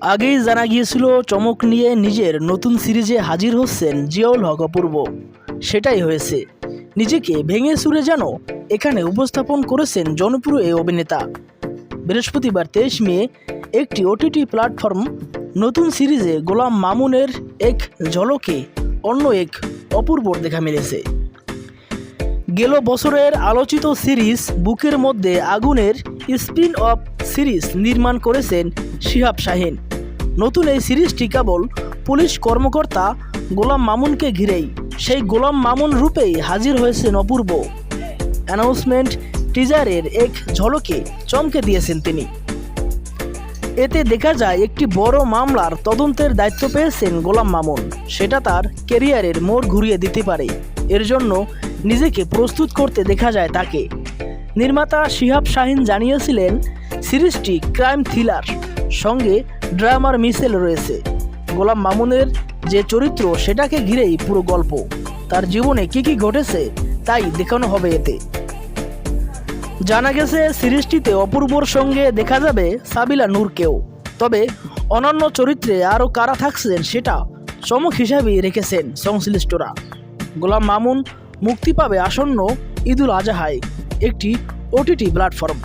আগেই জানা গিয়েছিল চমক নিয়ে নিজের নতুন সিরিজে হাজির হচ্ছেন জিয়াউল হক অপূর্ব। সেটাই হয়েছে। নিজেকে ভেঙে সুরে যেন এখানে উপস্থাপন করেছেন জনপ্রিয় এই অভিনেতা। বৃহস্পতিবার তেইশ মে, একটি ওটিটি প্ল্যাটফর্ম নতুন সিরিজে গোলাম মামুনের এক ঝলকে অন্য এক অপূর্বর দেখা মিলেছে। গেল বছরের আলোচিত সিরিজ বুকের মধ্যে আগুনের স্পিন অফ সিরিজ নির্মাণ করেছেন শিহাব শাহিন। নতুন এই সিরিজটি কেবল পুলিশ কর্মকর্তা গোলাম মামুনকে ঘিরেই, সেই গোলাম মামুন রূপেই হাজির হয়েছেন অপূর্ব। অ্যানাউন্সমেন্ট টিজারের এক ঝলকে চমকে দিয়েছেন তিনি। এতে দেখা যায়, একটি বড় মামলার তদন্তের দায়িত্ব পেয়েছেন গোলাম মামুন। সেটা তার কেরিয়ারের মোড় ঘুরিয়ে দিতে পারে। এর জন্য নিজেকে প্রস্তুত করতে দেখা যায় তাকে। নির্মাতা শিহাব শাহিন জানিয়েছিলেন, সিরিজটি ক্রাইম থ্রিলার সঙ্গে ড্রামার মিসেল রয়েছে। গোলাম মামুনের যে চরিত্র, সেটাকে ঘিরেই পুরো গল্প। তার জীবনে কি কি ঘটেছে, তাই দেখানো হবে এতে। জানা গেছে, সিরিজটিতে অপূর্বর সঙ্গে দেখা যাবে সাবিলা নূরকেও। তবে অনন্য চরিত্রে আরও কারা থাকছেন, সেটা চমক হিসাবেই রেখেছেন সংশ্লিষ্টরা। গোলাম মামুন মুক্তি পাবে আসন্ন ঈদুল আজহায় একটি ওটিটি প্ল্যাটফর্ম